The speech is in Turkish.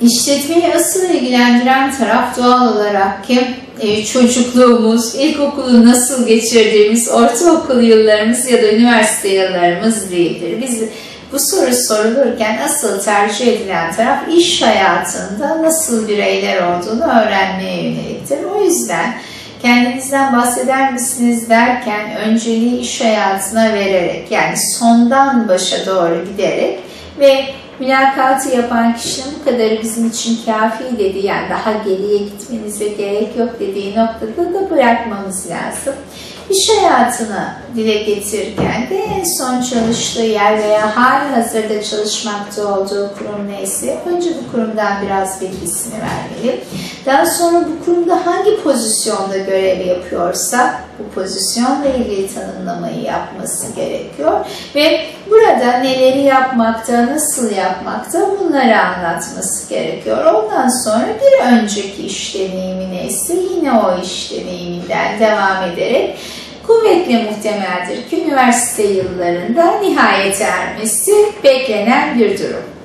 İşletmeyi asıl ilgilendiren taraf doğal olarak ki e, çocukluğumuz, ilkokulu nasıl geçirdiğimiz, ortaokul yıllarımız ya da üniversite yıllarımız değildir. Biz bu soru sorulurken asıl tercih edilen taraf iş hayatında nasıl bireyler olduğunu öğrenmeye yöneliktir. O yüzden kendinizden bahseder misiniz derken önceliği iş hayatına vererek yani sondan başa doğru giderek ve mülakatı yapan kişinin bu kadarı bizim için kafi dediği yani daha geriye gitmenize gerek yok dediği noktada da bırakmamız lazım. İş hayatını dile getirirken de en son çalıştığı yer veya hali hazırda çalışmakta olduğu kurum neyse önce bu kurumdan biraz bilgisini vermeli. Daha sonra bu kurumda hangi pozisyonda görev yapıyorsa bu pozisyonla ilgili tanımlamayı yapması gerekiyor ve burada neleri yapmakta, nasıl yapmakta bunları anlatması gerekiyor. Ondan sonra bir önceki iş deneyimi neyse yine o iş deneyiminden devam ederek kuvvetle muhtemeldir ki üniversite yıllarında nihayete ermesi beklenen bir durum.